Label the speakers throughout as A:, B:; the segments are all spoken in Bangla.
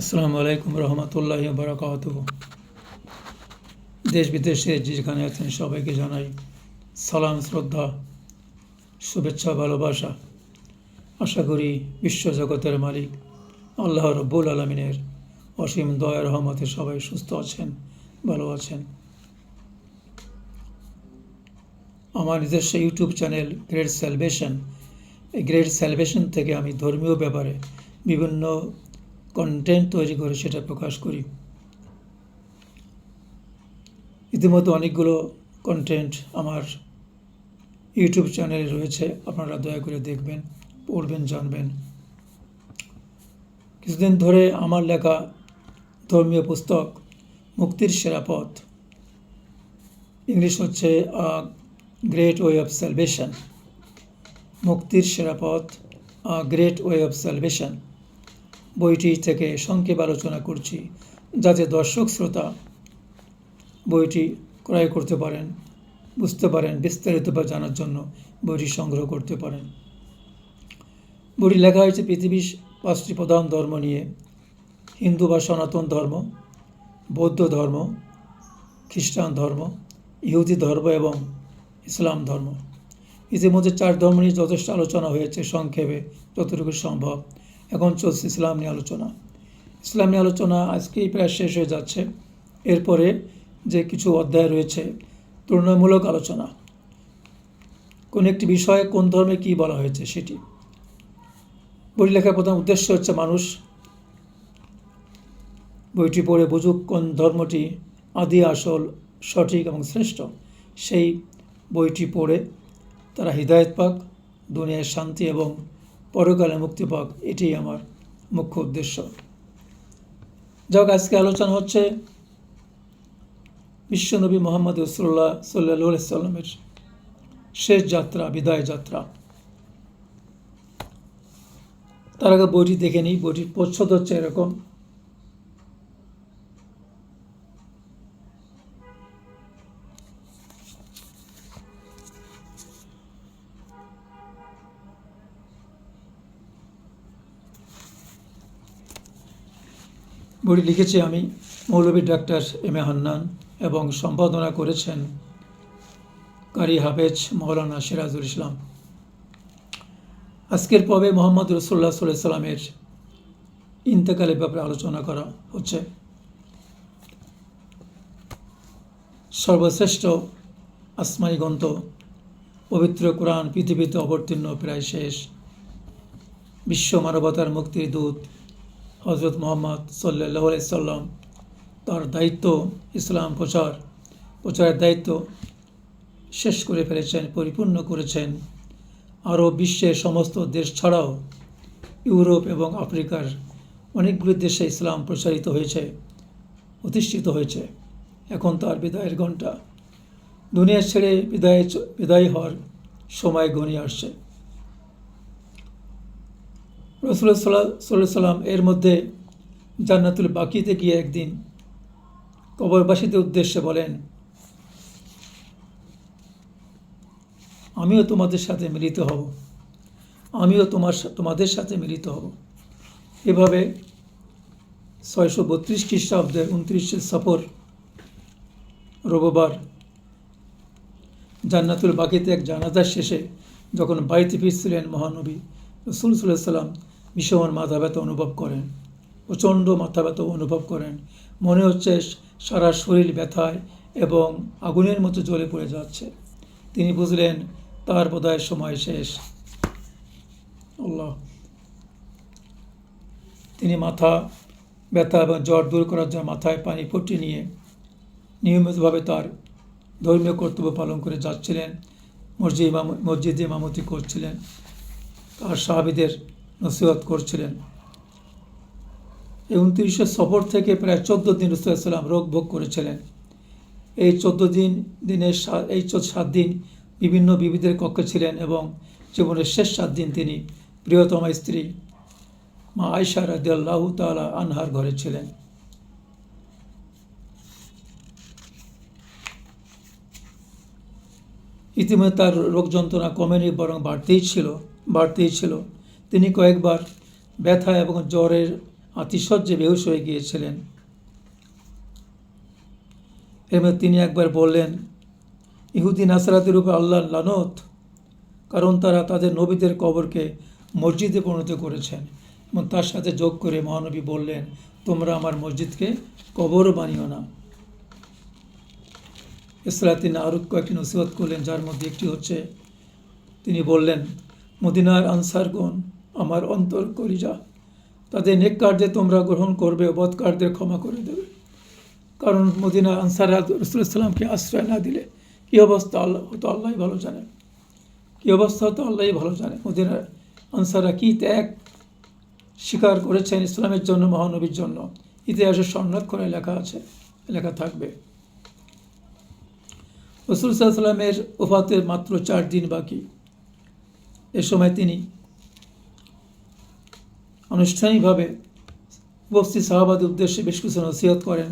A: আসসালামু আলাইকুম রহমতুল্লাহ বারাকাত দেশ বিদেশে যেখানে আছেন সবাইকে জানাই সালাম, শ্রদ্ধা, শুভেচ্ছা, ভালোবাসা। আশা করি বিশ্বজগতের মালিক আল্লাহ রব্বুল আলমিনের অসীম দয়া, রহমতে সবাই সুস্থ আছেন, ভালো আছেন। আমার নিজস্ব ইউটিউব চ্যানেল গ্রেট স্যালভেশন। এই গ্রেট স্যালভেশন থেকে আমি ধর্মীয় ব্যাপারে বিভিন্ন কন্টেন্ট তৈরি করে সেটা প্রকাশ করি। ইতিমধ্যে অনেকগুলো কন্টেন্ট আমার ইউটিউব চ্যানেলে রয়েছে, আপনারা দয়া করে দেখবেন, পড়বেন, জানবেন। কিছুদিন ধরে আমার লেখা ধর্মীয় পুস্তক, মুক্তির সেরা পথ। ইংলিশ হচ্ছে গ্রেট ওয়ে অফ স্যালভেশন মুক্তির সেরা পথ গ্রেট ওয়ে অফ স্যালভেশন বইটি থেকে সংক্ষেপ আলোচনা করছি, যাতে দর্শক শ্রোতা বইটি ক্রয় করতে পারেন, বুঝতে পারেন, বিস্তারিত বা জানার জন্য বইটি সংগ্রহ করতে পারেন। বইটি লেখা হয়েছে পৃথিবীর পাঁচটি প্রধান ধর্ম নিয়ে। হিন্দু বা সনাতন ধর্ম, বৌদ্ধ ধর্ম, খ্রিস্টান ধর্ম, ইহুদি ধর্ম এবং ইসলাম ধর্ম। ইতিমধ্যে চার ধর্ম নিয়ে যথেষ্ট আলোচনা হয়েছে, সংক্ষেপে যতটুকু সম্ভব। এখন চলছে ইসলাম নিয়ে আলোচনা। ইসলাম নিয়ে আলোচনা আজকেই প্রায় শেষ হয়ে যাচ্ছে। এরপরে যে কিছু অধ্যায় রয়েছে তুলনামূলক আলোচনা। কোন একটি বিষয়ে কোন ধর্মে কী বলা হয়েছে সেটি। বই লেখার প্রধান উদ্দেশ্য হচ্ছে মানুষ। বইটি পড়ে বুঝুক কোন ধর্মটি আদি, আসল, সঠিক এবং শ্রেষ্ঠ। সেই বইটি পড়ে তারা হৃদায়ত পাক দুনিয়ার শান্তি এবং পরকালে মুক্তি পাক এটি আমার মুখ্য উদ্দেশ্য। যাক, আজকে আলোচনা হচ্ছে বিশ্বনবী মোহাম্মদ রসুল্লাহ সাল্লা সাল্লামের শেষ যাত্রা, বিদায় যাত্রা। তার আগে বইটি দেখে নিই, বইটির প্রচ্ছদ হচ্ছে এরকম। বইটি লিখেছি আমি মৌলভী ডাক্তার এম এ হান্নান এবং সম্পাদনা করেছেন কারি হাফেজ মৌলানা সিরাজুল ইসলাম। আজকের পর্বে মোহাম্মদ রসুল্লাহ সাল্লাহ সাল্লামের ইন্তেকালের ব্যাপারে আলোচনা করা হচ্ছে। সর্বশ্রেষ্ঠ আসমানি গ্রন্থ, পবিত্র কোরআন, পৃথিবীতে অবতীর্ণ, প্রায় শেষ। বিশ্ব মানবতার মুক্তির দূত হজরত মোহাম্মদ সাল্লাহ সাল্লাম তার দায়িত্ব ইসলাম প্রচার, প্রচারের দায়িত্ব শেষ করে ফেলেছেন, পরিপূর্ণ করেছেন। আরও বিশ্বের সমস্ত দেশ ছাড়াও ইউরোপ এবং আফ্রিকার অনেকগুলি দেশে ইসলাম প্রসারিত হয়েছে, প্রতিষ্ঠিত হয়েছে। এখন তার বিদায়ের ঘণ্টা। দুনিয়া ছেড়ে বিদায় বিদায় হওয়ার সময় ঘনিয়ে আসছে। রসুল্লাহ সাল্লাহ সাল্লাহ সাল্লাম এর মধ্যে জান্নাতুল বাকিতে গিয়ে একদিন কবরবাসীদের উদ্দেশ্যে বলেন, আমিও তোমাদের সাথে মিলিত হব। আমিও তোমার তোমাদের সাথে মিলিত হব। এভাবে ছয়শো বত্রিশ খ্রিস্টাব্দের উনত্রিশে সফর রবিবার জান্নাতুল বাকিতে এক জানাজার শেষে যখন বাড়িতে ফিরছিলেন মহানবী রসুল সাল্লাম ভীষণ মাথা ব্যথা অনুভব করেন। প্রচণ্ড মাথা ব্যথা অনুভব করেন। মনে হচ্ছে সারা শরীর ব্যথায় এবং আগুনের মতো জ্বলে পড়ে যাচ্ছে। তিনি বুঝলেন, তার বোধহয় সময় শেষ। আল্লাহ। তিনি মাথা ব্যথা এবং জ্বর দূর করার জন্য মাথায় পানি পট্টি নিয়ে নিয়মিতভাবে তার ধর্মীয় কর্তব্য পালন করে যাচ্ছিলেন। মসজিদ মসজিদে ইমামতি করছিলেন। তার সাহাবিদের নসিহত করছিলেন। এই উনত্রিশে সফর থেকে প্রায় চোদ্দ দিন রসুলাম রোগ ভোগ করেছিলেন। এই চোদ্দ দিন, দিনের এই সাত দিন বিভিন্ন বিবিধের কক্ষে ছিলেন এবং জীবনের শেষ সাত দিন তিনি প্রিয়তমা স্ত্রী মা আয়সা রাদিয়াল্লাহ তালা আনহার ঘরে ছিলেন। ইতিমধ্যে তার রোগ যন্ত্রণা কমেনি, বরং বাড়তেই ছিল বাড়তেই ছিল। তিনি কয়েকবার ব্যথা এবং জ্বরের আতিশয্যে বেহুশ হয়ে গিয়েছিলেন। মধ্যে তিনি একবার বললেন, ইহুদি নাসারাতের উপর আল্লাহর লানত, কারণ তারা তাদের নবীদের কবরকে মসজিদে পরিণত করেছেন এবং তার সাথে যোগ করে মহানবী বললেন, তোমরা আমার মসজিদকে কবরও বানিও না। এছাড়া তিনি আরও কয়েকটি নসিহত করলেন, যার মধ্যে একটি হচ্ছে, তিনি বললেন, মদিনার আনসারগণ আমার অন্তর করিজা তাদের নেক কার্যে তোমরা গ্রহণ করবে ও বদ কার্যের ক্ষমা করে দেবে। কারণ মদিনা আনসার রসুলামকে আশ্রয় না দিলে কী অবস্থা? আল্লাহ হতো আল্লাহই ভালো জানে। কী অবস্থা হতো আল্লাহই ভালো জানে। মদিনার আনসাররা কী ত্যাগ স্বীকার করেছেন ইসলামের জন্য, মহানবীর জন্য? ইতিহাসের স্বর্ণাক্ষরে লেখা আছে, লেখা থাকবে। রসুল সাল্লামের ওফাতের মাত্র চার দিন বাকি। এ সময় তিনি আনুষ্ঠানিকভাবে উপস্থিত সাহাবাদের উদ্দেশ্যে বেশ কিছু নসিহত করেন।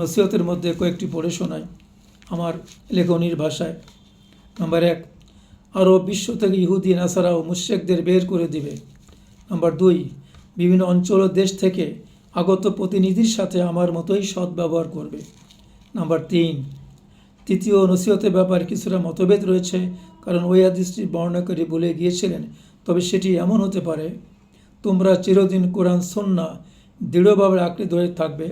A: নসিহতের মধ্যে কয়েকটি পড়ে শোনায় আমার লেখনির ভাষায়। নাম্বার এক আরও বিশ্ব থেকে ইহুদি, নাসারা ও মুশেকদের বের করে দিবে। নাম্বার দুই, বিভিন্ন অঞ্চল ও দেশ থেকে আগত প্রতিনিধির সাথে আমার মতোই সৎ ব্যবহার করবে। নাম্বার তিন, তৃতীয় নসিহতের ব্যাপারে কিছুটা মতভেদ রয়েছে, কারণ ওই হাদিসটি বর্ণনা করে বলে গিয়েছিলেন, তবে সেটি এমন হতে পারে তোমরা চিরদিন কোরআন সন্না দৃঢ়ভাবে আঁকড়ে ধরে থাকবে,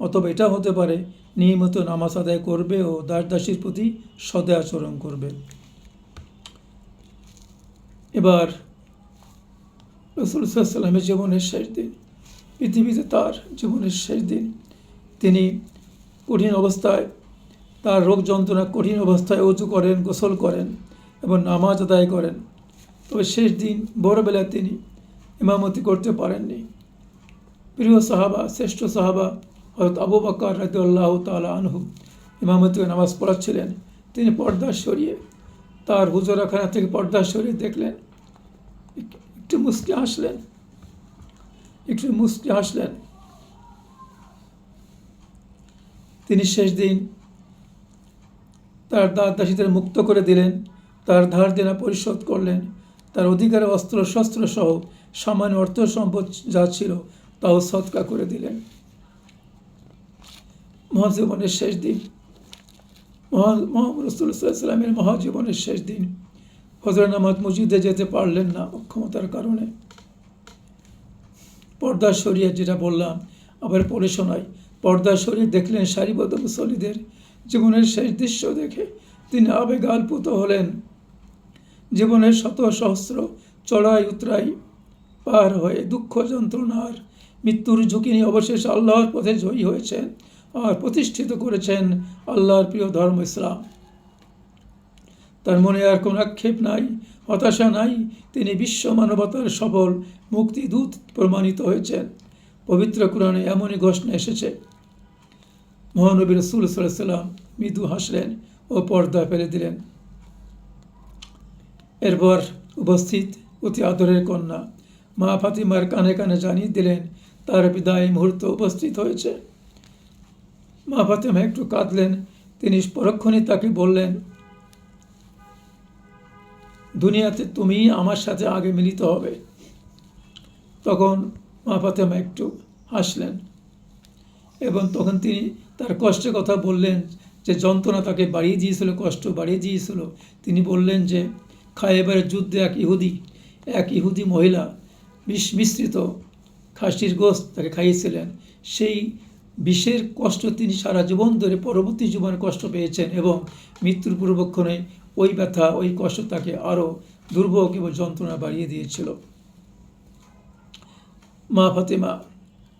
A: অথবা এটা হতে পারে নিয়মিত নামাজ আদায় করবে ও দাস দাসীর প্রতি সদে আচরণ করবে। এবার রসুল সাল্লামের জীবনের শেষ দিন, পৃথিবীতে তার জীবনের শেষ দিন। তিনি কঠিন অবস্থায় তার রোগ যন্ত্রণা কঠিন অবস্থায় উঁচু করেন, গোসল করেন এবং নামাজ আদায় করেন। তবে শেষ দিন ভোরবেলায় তিনি ইমামতি করতে পারেননি। প্রিয় সাহাবা, শ্রেষ্ঠ সাহাবা হয়তো আবু বাক্কর রাজু আল্লাহ তালা আনহু ইমামতি নামাজ পড়াচ্ছিলেন। তিনি পর্দা সরিয়ে তার হুজরাখানা থেকে পর্দা সরিয়ে দেখলেন। একটু মুসকি হাসলেন। একটু মুসকি হাসলেন। তিনি শেষ দিন তার দাস দাসীদের মুক্ত করে দিলেন, তার ধার দেনা পরিশোধ করলেন, তার অধিকারে, অস্ত্র, শস্ত্র সহ সামান্য অর্থ সম্পদ যা ছিল তাও সৎকা করে দিলেন। মহাজীবনের শেষ দিন। মোহাম্মদ মহাজীবনের শেষ দিন। হজরত নামাজ মসজিদে যেতে পারলেন না অক্ষমতার কারণে। পর্দা সরিয়ে যেটা বললাম, আবার পড়ে শোনাই। পর্দা সরিয়ে দেখলেন সারিবদ্ধ মুসল্লিদের জীবনের শেষ দৃশ্য দেখে তিনি আবেগ আলপুত হলেন। জীবনের শত সহস্র চড়াই উতরাই পার হয়ে দুঃখ যন্ত্রণার মৃত্যুর ঝুঁকি নিয়ে অবশেষ আল্লাহর পথে জয়ী হয়েছেন আর প্রতিষ্ঠিত করেছেন আল্লাহর প্রিয় ধর্ম ইসলাম। তার মনে আর কোনো আক্ষেপ নাই, হতাশা নাই, তিনি বিশ্ব মানবতার সফল মুক্তিদূত প্রমাণিত হয়েছেন। পবিত্র কোরআনে এমনই ঘোষণা এসেছে। মহানবী রসুল সাল্লাম মৃদু হাসলেন ও পর্দা ফেলে দিলেন। এরপর উপস্থিত অতি আদরের কন্যা মা ফাতিমার কানে কানে জানিয়ে দিলেন, তার বিদায় মুহূর্তে উপস্থিত হয়েছে। মা ফাতিমা একটু কাঁদলেন, তিনি পরক্ষণে তাকে বললেন, দুনিয়াতে তুমি আমার সাথে আগে মিলিত হবে। তখন মা ফাতেমা একটু হাসলেন এবং তখন তিনি তার কষ্টের কথা বললেন যে, যন্ত্রণা তাকে বাড়িয়ে দিয়েছিল, কষ্ট বাড়িয়ে দিয়েছিল। তিনি বললেন যে খায়েবারের যুদ্ধে এক ইহুদি এক ইহুদি মহিলা মিশ্রিত খাসির গোস্ত তাকে খাইয়েছিলেন। সেই বিষের কষ্ট তিনি সারা জীবন ধরে পরবর্তী জীবনে কষ্ট পেয়েছেন এবং মৃত্যুর পূর্বক্ষণে ওই ব্যথা, ওই কষ্ট তাকে আরও দুর্ভোগ এবং যন্ত্রণা বাড়িয়ে দিয়েছিল। মা ফাতেমা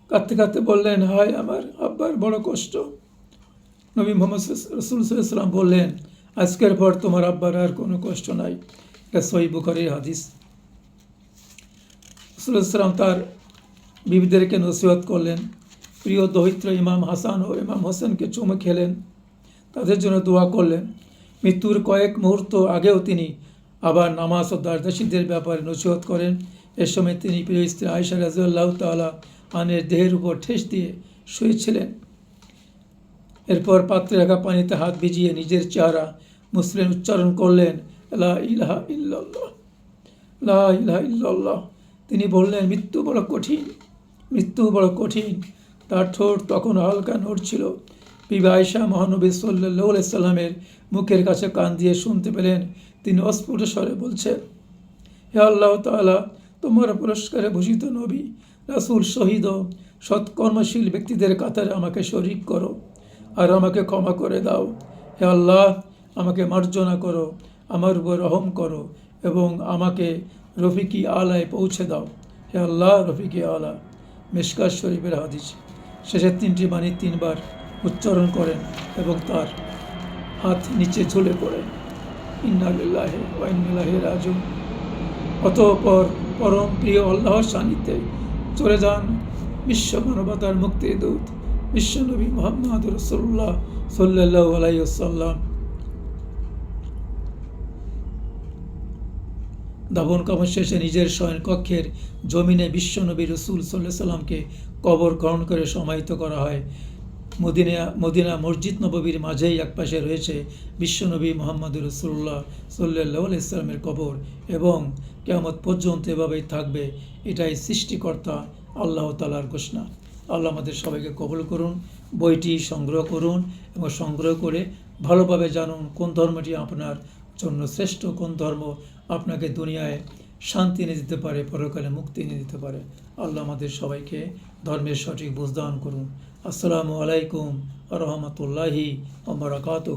A: কাঁদতে কাঁদতে বললেন, হায় আমার আব্বার বড় কষ্ট। নবী মোহাম্মদ রসুল সাল্লাম বললেন, আজকের পর তোমার আব্বার আর কোনো কষ্ট নাই। এটা সই বুখারির হাদিস। রসুলাম তার বিবিদেরকে নসিহত করলেন। প্রিয় দহিত্র ইমাম হাসান ও ইমাম হোসেনকে চুমে খেলেন। তাদের জন্য দোয়া করলেন। মৃত্যুর কয়েক মুহূর্ত আগেও তিনি আবার নামাজ ও দারদাসীদের ব্যাপারে নসিহত করেন। এ সময় তিনি প্রিয় স্ত্রী আয়সা রাজুল্লাহ তালা আনের দেহের উপর ঠেস দিয়ে শুয়েছিলেন। এরপর পাত্রে রাখা পানিতে হাত ভিজিয়ে নিজের চেহারা মুসলিম উচ্চারণ করলেন, লা ইলাহা ইল্লাল্লাহ, লা ইলাহা ইল্লাল্লাহ। তিনি বললেন, মৃত্যু বড় কঠিন, মৃত্যু বড় কঠিন। তার ঠোঁট তখন হালকা নড়ছিল। আয়সা মহানবী সাল্লাহ সাল্লামের মুখের কাছে কান দিয়ে শুনতে পেলেন। তিনি অস্ফুট স্বরে বলছেন, হে আল্লাহ তাআলা, তোমার পুরস্কারে ভূষিত নবী, রাসূল শহীদ সৎকর্মশীল ব্যক্তিদের কাতারে আমাকে শরিক করো আর আমাকে ক্ষমা করে দাও। হে আল্লাহ, আমাকে মার্জনা করো, আমার উপর রহম করো এবং আমাকে রফিকি আলায় পৌঁছে দাও। হে আল্লাহ, রফিকি আলা। মিশকাত শরীফের হাদিস। শেষের তিনটি বাণী তিনবার উচ্চারণ করেন এবং তার হাত নিচে ঝুলে পড়েন ইন্নালিল্লাহে ওয়া ইন্নাইলাইহি রাজিউন। অতঃপর পরম প্রিয় আল্লাহর সান্নিধ্যে চলে যান বিশ্ব মানবতার মুক্তির দূত বিশ্বনবী মোহাম্মদ রসুল্লাহ সাল্লাহ আলাইসাল্লাম দাবন কামর শেষে নিজের শয়ন কক্ষের জমিনে বিশ্বনবী রসুল সাল্লাহ সাল্লামকে কবর গ্রহণ করে সমাহিত করা হয়। মদিনা মদিনা মসজিদ নববীর মাঝেই একপাশে রয়েছে বিশ্বনবী মোহাম্মদ রসুল্লাহ সাল্লাহ ইসলামের কবর এবং কেমত পর্যন্ত এভাবেই থাকবে, এটাই সৃষ্টিকর্তা আল্লাহ তালার ঘোষণা। আল্লাহ আমাদের সবাইকে কবল করুন, বইটি সংগ্রহ করুন এবং সংগ্রহ করে ভালোভাবে জানুন কোন ধর্মটি আপনার জন্য শ্রেষ্ঠ কোন ধর্ম আপনাকে দুনিয়ায় শান্তি এনে দিতে পারে, পরকালে মুক্তি এনে দিতে পারে? আল্লাহ আমাদের সবাইকে ধর্মের সঠিক বুঝদান করুন। আসসালামু আলাইকুম রহমতুল্লাহি ওবরাকাতুহু